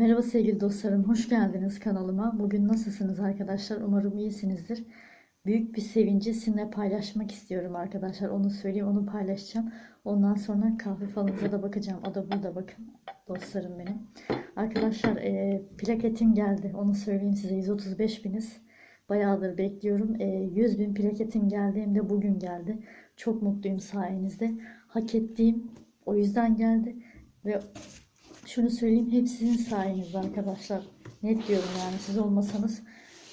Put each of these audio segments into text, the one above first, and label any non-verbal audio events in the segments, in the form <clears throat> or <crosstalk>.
Merhaba sevgili dostlarım, hoş geldiniz kanalıma. Bugün nasılsınız arkadaşlar? Umarım iyisinizdir. Büyük bir sevinci sizinle paylaşmak istiyorum arkadaşlar. Onu söyleyeyim, onu paylaşacağım. Ondan sonra kahve falınıza da bakacağım. O da burada bakın dostlarım benim. Arkadaşlar e, plaketim geldi. Onu söyleyeyim size. 135 biniz. Bayağıdır bekliyorum. E, 100 bin plaketim geldi hem de bugün geldi. Çok mutluyum sayenizde. Hak ettiğim o yüzden geldi. Ve şunu söyleyeyim hep sizin sayenizde arkadaşlar. Net diyorum yani siz olmasanız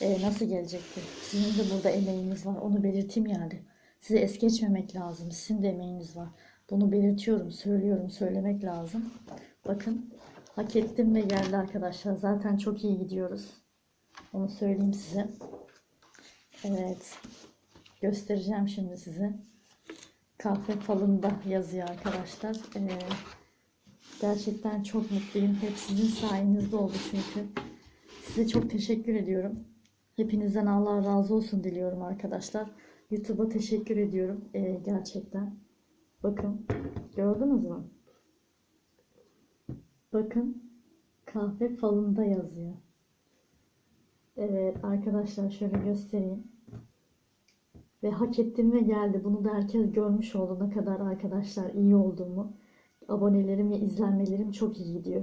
e, nasıl gelecekti? Sizin de burada emeğiniz var. Onu belirteyim yani. Size es geçmemek lazım. Sizin de emeğiniz var. Bunu belirtiyorum, söylüyorum, söylemek lazım. Bakın hak ettim ve geldi arkadaşlar. Zaten çok iyi gidiyoruz. Onu söyleyeyim size. Evet. Göstereceğim şimdi size. Kahve falında yazıyor arkadaşlar. Ee, Gerçekten çok mutluyum. Hep sizin sayenizde oldu çünkü. Size çok teşekkür ediyorum. Hepinizden Allah razı olsun diliyorum arkadaşlar. YouTube'a teşekkür ediyorum. Ee, gerçekten. Bakın. Gördünüz mü? Bakın. Kahve falında yazıyor. Evet arkadaşlar şöyle göstereyim. Ve hak ettim ve geldi. Bunu da herkes görmüş oldu ne kadar arkadaşlar iyi olduğumu abonelerim ve izlenmelerim çok iyi gidiyor.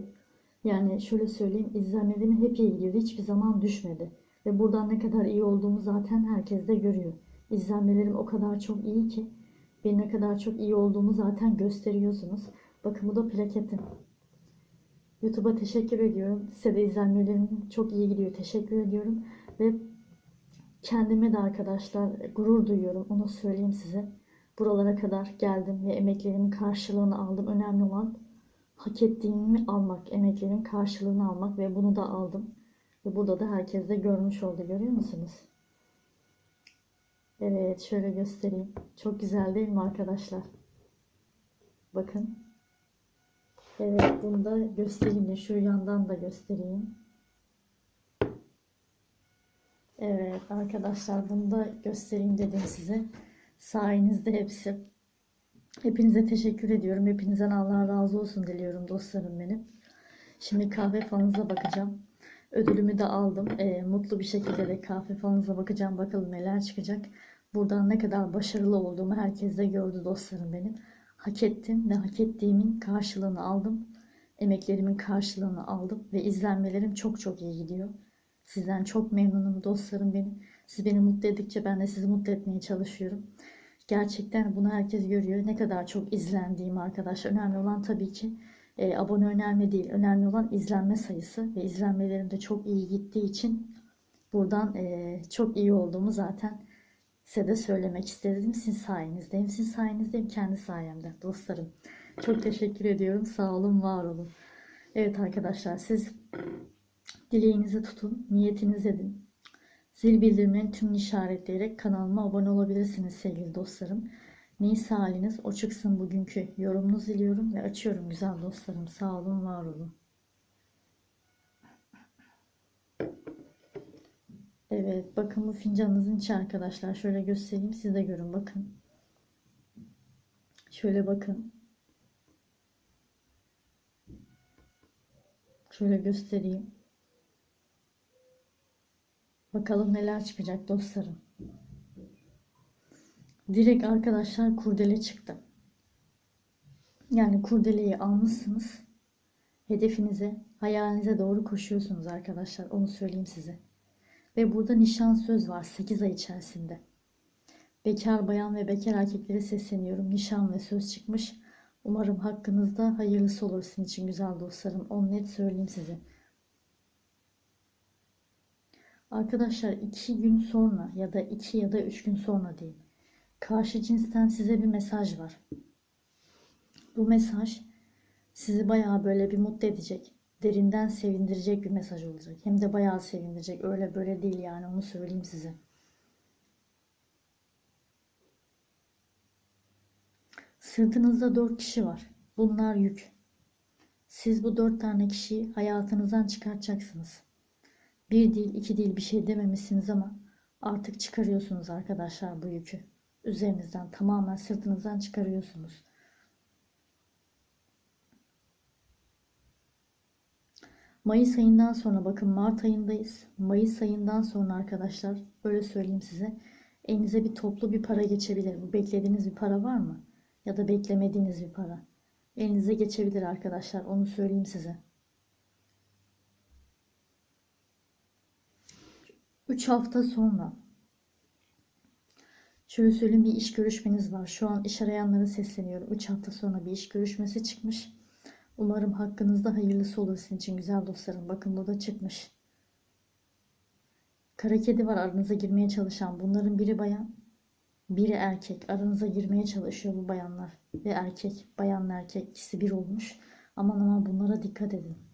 Yani şöyle söyleyeyim izlenmelerim hep iyi gidiyor. Hiçbir zaman düşmedi. Ve buradan ne kadar iyi olduğumu zaten herkes de görüyor. İzlenmelerim o kadar çok iyi ki benim ne kadar çok iyi olduğumu zaten gösteriyorsunuz. Bakın bu da plaketim. YouTube'a teşekkür ediyorum. Size de izlenmelerim çok iyi gidiyor. Teşekkür ediyorum. Ve kendime de arkadaşlar gurur duyuyorum. Onu söyleyeyim size buralara kadar geldim ve emeklerimin karşılığını aldım. Önemli olan hak ettiğimi almak, emeklerimin karşılığını almak ve bunu da aldım. Ve burada da herkes de görmüş oldu. Görüyor musunuz? Evet şöyle göstereyim. Çok güzel değil mi arkadaşlar? Bakın. Evet bunu da göstereyim de şu yandan da göstereyim. Evet arkadaşlar bunu da göstereyim dedim size. Sayenizde hepsi. Hepinize teşekkür ediyorum. Hepinizden Allah razı olsun diliyorum dostlarım benim. Şimdi kahve falınıza bakacağım. Ödülümü de aldım. E, mutlu bir şekilde de kahve falınıza bakacağım. Bakalım neler çıkacak. Buradan ne kadar başarılı olduğumu herkes de gördü dostlarım benim. Hak ettim ve hak ettiğimin karşılığını aldım. Emeklerimin karşılığını aldım ve izlenmelerim çok çok iyi gidiyor. Sizden çok memnunum dostlarım benim. Siz beni mutlu ettikçe ben de sizi mutlu etmeye çalışıyorum. Gerçekten bunu herkes görüyor. Ne kadar çok izlendiğim arkadaş. Önemli olan tabii ki e, abone önemli değil. Önemli olan izlenme sayısı ve izlenmelerim de çok iyi gittiği için buradan e, çok iyi olduğumu zaten size de söylemek istedim. Sizin sayenizdeyim. Sizin sayenizdeyim kendi sayemde dostlarım. Çok teşekkür ediyorum. Sağ olun, var olun. Evet arkadaşlar siz dileğinizi tutun, niyetiniz edin. Zil bildirimlerini tüm işaretleyerek kanalıma abone olabilirsiniz sevgili dostlarım. Neyse haliniz o çıksın bugünkü yorumunuzu diliyorum ve açıyorum güzel dostlarım. Sağ olun, var olun. Evet bakın bu fincanınızın içi arkadaşlar. Şöyle göstereyim siz de görün bakın. Şöyle bakın. Şöyle göstereyim. Bakalım neler çıkacak dostlarım. Direkt arkadaşlar kurdele çıktı. Yani kurdeleyi almışsınız. Hedefinize, hayalinize doğru koşuyorsunuz arkadaşlar. Onu söyleyeyim size. Ve burada nişan söz var 8 ay içerisinde. Bekar bayan ve bekar erkeklere sesleniyorum. Nişan ve söz çıkmış. Umarım hakkınızda hayırlısı olur sizin için güzel dostlarım. Onu net söyleyeyim size. Arkadaşlar iki gün sonra ya da iki ya da üç gün sonra değil. Karşı cinsten size bir mesaj var. Bu mesaj sizi bayağı böyle bir mutlu edecek. Derinden sevindirecek bir mesaj olacak. Hem de bayağı sevindirecek. Öyle böyle değil yani onu söyleyeyim size. Sırtınızda dört kişi var. Bunlar yük. Siz bu dört tane kişiyi hayatınızdan çıkartacaksınız. Bir değil iki değil bir şey dememişsiniz ama artık çıkarıyorsunuz arkadaşlar bu yükü. Üzerinizden tamamen sırtınızdan çıkarıyorsunuz. Mayıs ayından sonra bakın Mart ayındayız. Mayıs ayından sonra arkadaşlar öyle söyleyeyim size. Elinize bir toplu bir para geçebilir. Bu beklediğiniz bir para var mı? Ya da beklemediğiniz bir para. Elinize geçebilir arkadaşlar. Onu söyleyeyim size. 3 hafta sonra şöyle söyleyeyim bir iş görüşmeniz var. Şu an iş arayanlara sesleniyorum. 3 hafta sonra bir iş görüşmesi çıkmış. Umarım hakkınızda hayırlısı olur sizin için güzel dostlarım. Bakın bu da çıkmış. Kara kedi var aranıza girmeye çalışan. Bunların biri bayan, biri erkek. Aranıza girmeye çalışıyor bu bayanlar. Ve erkek, bayanla erkek ikisi bir olmuş. Aman aman bunlara dikkat edin.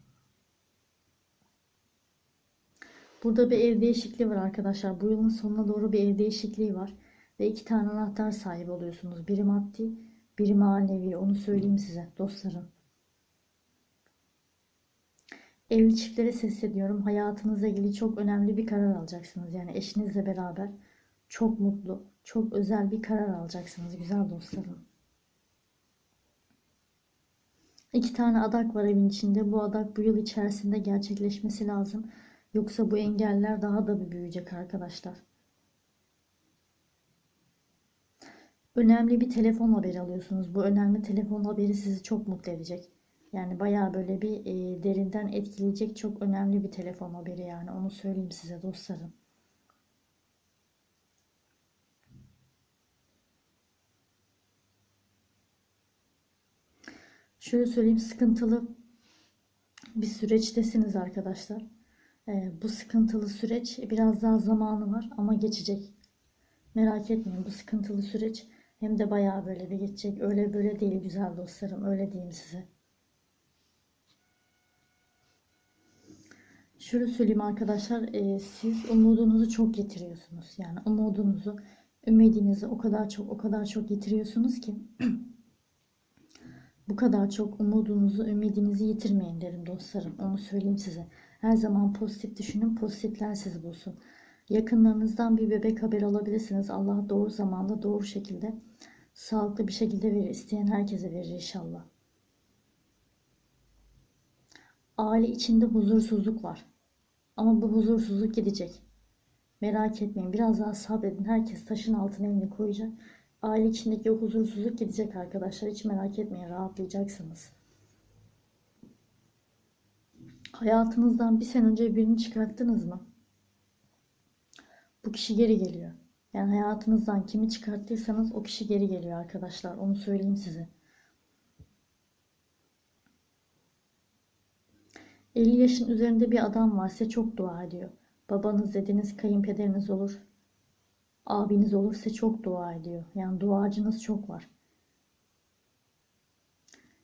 Burada bir ev değişikliği var arkadaşlar. Bu yılın sonuna doğru bir ev değişikliği var. Ve iki tane anahtar sahibi oluyorsunuz. Biri maddi, biri manevi. Onu söyleyeyim size dostlarım. Evli çiftlere sesleniyorum. Hayatınızla ilgili çok önemli bir karar alacaksınız. Yani eşinizle beraber çok mutlu, çok özel bir karar alacaksınız güzel dostlarım. İki tane adak var evin içinde. Bu adak bu yıl içerisinde gerçekleşmesi lazım. Yoksa bu engeller daha da bir büyüyecek arkadaşlar. Önemli bir telefon haberi alıyorsunuz. Bu önemli telefon haberi sizi çok mutlu edecek. Yani bayağı böyle bir e, derinden etkileyecek çok önemli bir telefon haberi yani. Onu söyleyeyim size dostlarım. Şöyle söyleyeyim sıkıntılı bir süreçtesiniz arkadaşlar. E, bu sıkıntılı süreç biraz daha zamanı var ama geçecek. Merak etmeyin bu sıkıntılı süreç hem de bayağı böyle bir geçecek. Öyle böyle değil güzel dostlarım öyle diyeyim size. Şöyle söyleyeyim arkadaşlar, e, siz umudunuzu çok getiriyorsunuz. Yani umudunuzu, ümidinizi o kadar çok, o kadar çok getiriyorsunuz ki <clears throat> bu kadar çok umudunuzu, ümidinizi yitirmeyin derim dostlarım. Onu söyleyeyim size. Her zaman pozitif düşünün, pozitifler sizi bulsun. Yakınlarınızdan bir bebek haber alabilirsiniz. Allah doğru zamanda, doğru şekilde, sağlıklı bir şekilde verir. İsteyen herkese verir inşallah. Aile içinde huzursuzluk var. Ama bu huzursuzluk gidecek. Merak etmeyin. Biraz daha sabredin. Herkes taşın altına elini koyacak. Aile içindeki huzursuzluk gidecek arkadaşlar. Hiç merak etmeyin. Rahatlayacaksınız. Hayatınızdan bir sene önce birini çıkarttınız mı? Bu kişi geri geliyor. Yani hayatınızdan kimi çıkarttıysanız o kişi geri geliyor arkadaşlar. Onu söyleyeyim size. 50 yaşın üzerinde bir adam var size çok dua ediyor. Babanız dediniz kayınpederiniz olur. Abiniz olur size çok dua ediyor. Yani duacınız çok var.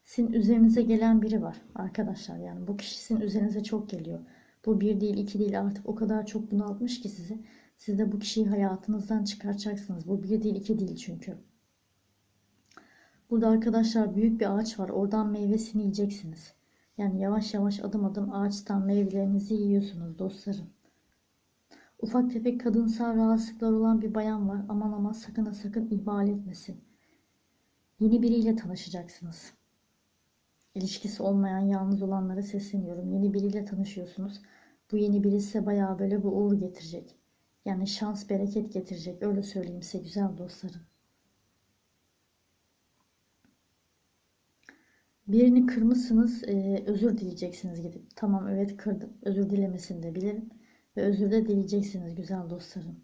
Sizin üzerinize gelen biri var arkadaşlar. Yani bu kişi sizin üzerinize çok geliyor. Bu bir değil iki değil artık o kadar çok bunaltmış ki sizi. Siz de bu kişiyi hayatınızdan çıkaracaksınız. Bu bir değil iki değil çünkü. Burada arkadaşlar büyük bir ağaç var. Oradan meyvesini yiyeceksiniz. Yani yavaş yavaş adım adım ağaçtan meyvelerinizi yiyorsunuz dostlarım. Ufak tefek kadınsal rahatsızlıklar olan bir bayan var. Aman aman sakın sakın ihmal etmesin. Yeni biriyle tanışacaksınız. İlişkisi olmayan yalnız olanlara sesleniyorum. Yeni biriyle tanışıyorsunuz. Bu yeni biri size bayağı böyle bu uğur getirecek. Yani şans, bereket getirecek. Öyle söyleyeyim size güzel dostlarım. Birini kırmışsınız, e, özür dileyeceksiniz gidip. Tamam evet kırdım, özür dilemesini de bilirim. Ve özür de dileyeceksiniz güzel dostlarım.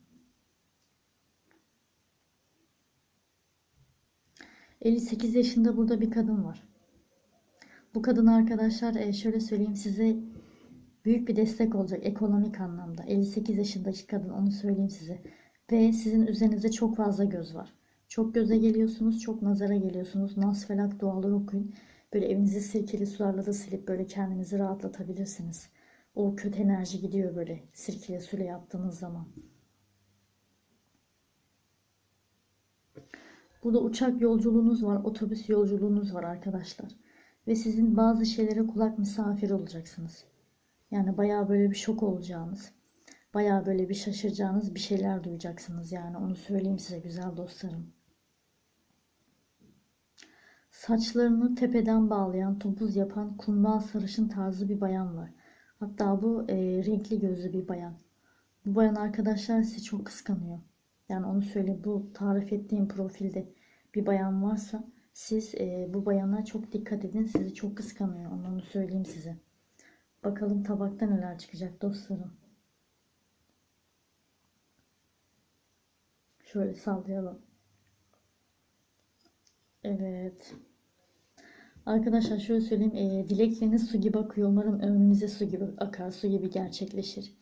58 yaşında burada bir kadın var. Bu kadın arkadaşlar e, şöyle söyleyeyim size büyük bir destek olacak ekonomik anlamda. 58 yaşındaki kadın onu söyleyeyim size. Ve sizin üzerinizde çok fazla göz var. Çok göze geliyorsunuz, çok nazara geliyorsunuz. Nas felak duaları okuyun. Böyle evinizi sirkeli sularla da silip böyle kendinizi rahatlatabilirsiniz. O kötü enerji gidiyor böyle sirkeli suyla yaptığınız zaman. Burada uçak yolculuğunuz var, otobüs yolculuğunuz var arkadaşlar. Ve sizin bazı şeylere kulak misafiri olacaksınız. Yani bayağı böyle bir şok olacağınız, bayağı böyle bir şaşıracağınız bir şeyler duyacaksınız yani onu söyleyeyim size güzel dostlarım. Saçlarını tepeden bağlayan, topuz yapan, kumral sarışın tarzı bir bayan var. Hatta bu e, renkli gözlü bir bayan. Bu bayan arkadaşlar sizi çok kıskanıyor. Yani onu söyle bu tarif ettiğim profilde bir bayan varsa siz e, bu bayana çok dikkat edin. Sizi çok kıskanıyor. Onu söyleyeyim size. Bakalım tabakta neler çıkacak dostlarım. Şöyle sallayalım. Evet. Arkadaşlar şöyle söyleyeyim. E, dilekleriniz su gibi akıyor. Umarım ömrünüze su gibi akar. Su gibi gerçekleşir.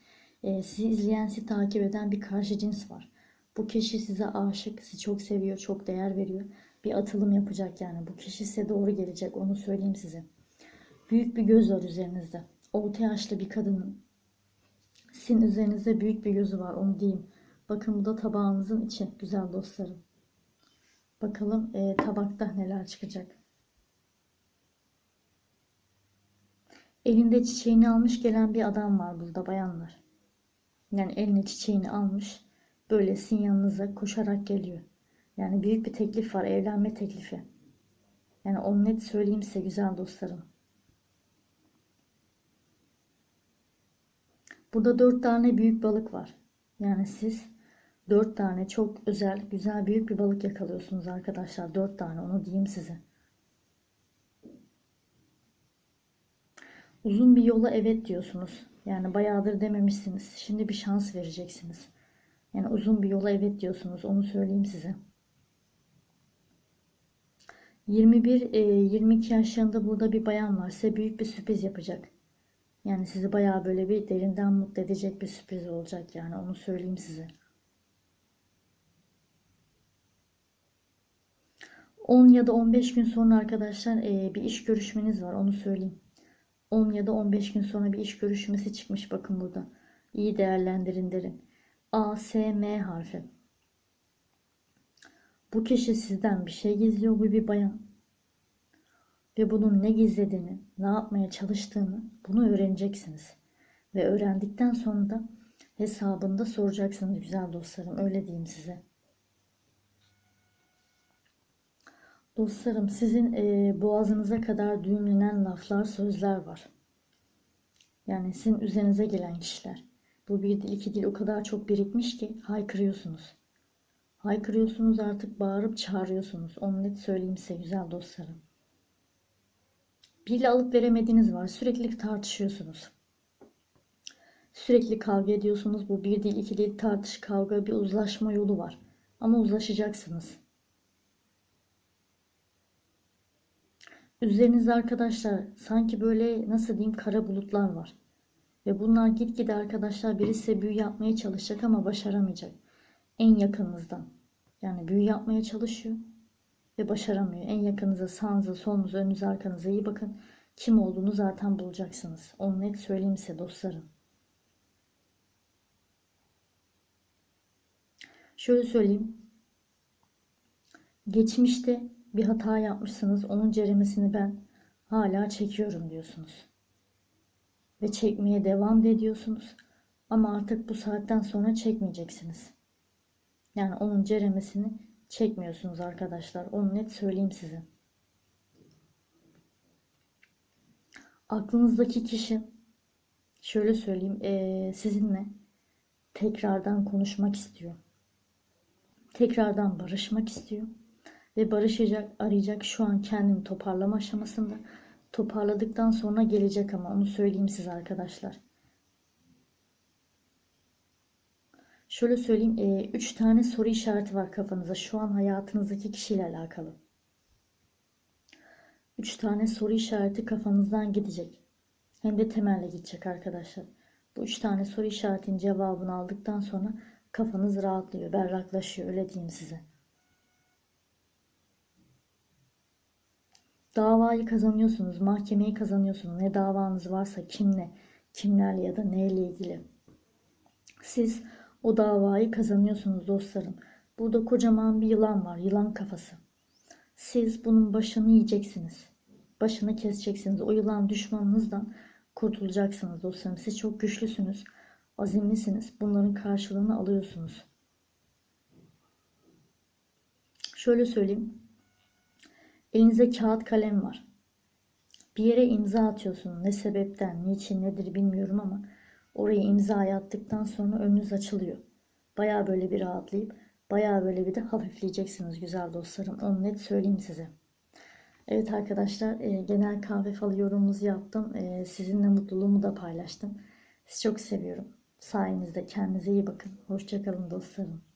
E, sizi izleyen, sizi takip eden bir karşı cins var. Bu kişi size aşık, sizi çok seviyor, çok değer veriyor. Bir atılım yapacak yani. Bu kişi size doğru gelecek. Onu söyleyeyim size. Büyük bir göz var üzerinizde. Orta yaşlı bir kadının. Sizin üzerinizde büyük bir gözü var. Onu diyeyim. Bakın bu da tabağınızın içi. Güzel dostlarım. Bakalım e, tabakta neler çıkacak. Elinde çiçeğini almış gelen bir adam var burada bayanlar. Yani eline çiçeğini almış. Böyle sizin yanınıza koşarak geliyor. Yani büyük bir teklif var. Evlenme teklifi. Yani onu net söyleyeyim size güzel dostlarım. Burada dört tane büyük balık var. Yani siz dört tane çok özel, güzel, büyük bir balık yakalıyorsunuz arkadaşlar. Dört tane onu diyeyim size. Uzun bir yola evet diyorsunuz. Yani bayağıdır dememişsiniz. Şimdi bir şans vereceksiniz. Yani uzun bir yola evet diyorsunuz. Onu söyleyeyim size. 21-22 e, yaşlarında burada bir bayan var. Size büyük bir sürpriz yapacak. Yani sizi bayağı böyle bir derinden mutlu edecek bir sürpriz olacak yani onu söyleyeyim size. 10 ya da 15 gün sonra arkadaşlar e, bir iş görüşmeniz var onu söyleyeyim. 10 ya da 15 gün sonra bir iş görüşmesi çıkmış bakın burada. İyi değerlendirin derin. A, S, M harfi. Bu kişi sizden bir şey gizliyor bu bir bayan. Ve bunun ne gizlediğini, ne yapmaya çalıştığını bunu öğreneceksiniz. Ve öğrendikten sonra da hesabında soracaksınız güzel dostlarım. Öyle diyeyim size. Dostlarım sizin e, boğazınıza kadar düğümlenen laflar, sözler var. Yani sizin üzerinize gelen kişiler. Bu bir dil, iki dil o kadar çok birikmiş ki haykırıyorsunuz. Haykırıyorsunuz artık bağırıp çağırıyorsunuz. Onu net söyleyeyim size güzel dostlarım. Biriyle alıp veremediğiniz var. Sürekli tartışıyorsunuz. Sürekli kavga ediyorsunuz. Bu bir değil, iki değil tartış, kavga, bir uzlaşma yolu var. Ama uzlaşacaksınız. Üzerinizde arkadaşlar sanki böyle nasıl diyeyim kara bulutlar var. Ve bunlar gitgide arkadaşlar biri size büyü yapmaya çalışacak ama başaramayacak. En yakınınızdan. Yani büyü yapmaya çalışıyor ve başaramıyor. En yakınıza, sağınıza, solunuza, önünüze, arkanıza iyi bakın. Kim olduğunu zaten bulacaksınız. Onu net söyleyeyim size dostlarım. Şöyle söyleyeyim. Geçmişte bir hata yapmışsınız. Onun ceremesini ben hala çekiyorum diyorsunuz. Ve çekmeye devam ediyorsunuz. Ama artık bu saatten sonra çekmeyeceksiniz. Yani onun ceremesini çekmiyorsunuz arkadaşlar. Onu net söyleyeyim size. Aklınızdaki kişi şöyle söyleyeyim ee, sizinle tekrardan konuşmak istiyor. Tekrardan barışmak istiyor. Ve barışacak, arayacak şu an kendini toparlama aşamasında. Toparladıktan sonra gelecek ama onu söyleyeyim size arkadaşlar. Şöyle söyleyeyim. E, üç tane soru işareti var kafanıza. Şu an hayatınızdaki kişiyle alakalı. Üç tane soru işareti kafanızdan gidecek. Hem de temelle gidecek arkadaşlar. Bu üç tane soru işaretinin cevabını aldıktan sonra kafanız rahatlıyor, berraklaşıyor. Öyle diyeyim size. Davayı kazanıyorsunuz, mahkemeyi kazanıyorsunuz. Ne davanız varsa kimle, kimlerle ya da neyle ilgili. Siz o davayı kazanıyorsunuz dostlarım. Burada kocaman bir yılan var. Yılan kafası. Siz bunun başını yiyeceksiniz. Başını keseceksiniz. O yılan düşmanınızdan kurtulacaksınız dostlarım. Siz çok güçlüsünüz. Azimlisiniz. Bunların karşılığını alıyorsunuz. Şöyle söyleyeyim. Elinizde kağıt kalem var. Bir yere imza atıyorsun. Ne sebepten, niçin, nedir bilmiyorum ama oraya imza attıktan sonra önünüz açılıyor. Baya böyle bir rahatlayıp baya böyle bir de hafifleyeceksiniz güzel dostlarım. Onu net söyleyeyim size. Evet arkadaşlar e, genel kahve falı yorumumuzu yaptım. E, sizinle mutluluğumu da paylaştım. Sizi çok seviyorum. Sayenizde kendinize iyi bakın. Hoşçakalın dostlarım.